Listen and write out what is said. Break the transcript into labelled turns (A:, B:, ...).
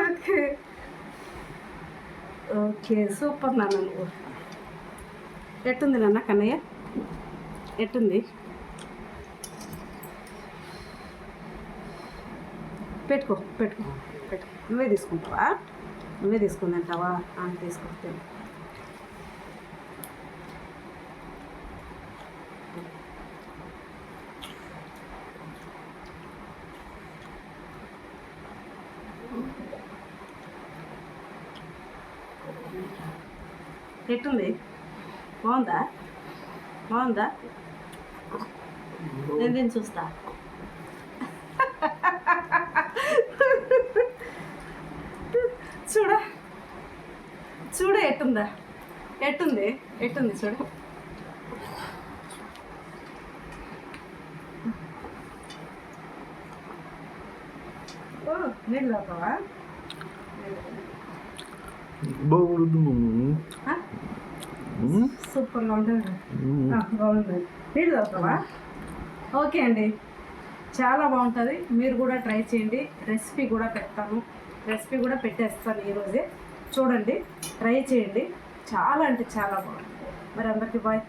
A: Okay. Okay super నాన్న నువ్వు. ఎట్టుంది నాన్న కన్నయ్య? ఎట్టుంది? పెట్టుకో పెట్టుకో పెట్టుకో. నువ్వే తీసుకుంటావా? నువ్వే తీసుకుని తింటావా ఎట్టుంది బాగుందా? బాగుందా? నేను దీన్ని చూస్తా. చూడ. చూడ ఎట్టుందా? ఎట్టుంది? ఎట్టుంది చూడు. ఓ నీళ్ళు
B: బాగుంది
A: ఆ? సూపర్గా ఉంటుంది ఆ, బాగుంది. నీళ్ళు తాగుతావా ఓకే అండి. చాలా బాగుంటుంది. మీరు కూడా ట్రై చేయండి. రెసిపీ కూడా పెడతాను. రెసిపీ కూడా పెట్టేస్తాను ఈరోజే. చూడండి. ట్రై చేయండి. చాలా అంటే చాలా బాగుంటుంది మరి అందరికీ బాయ్.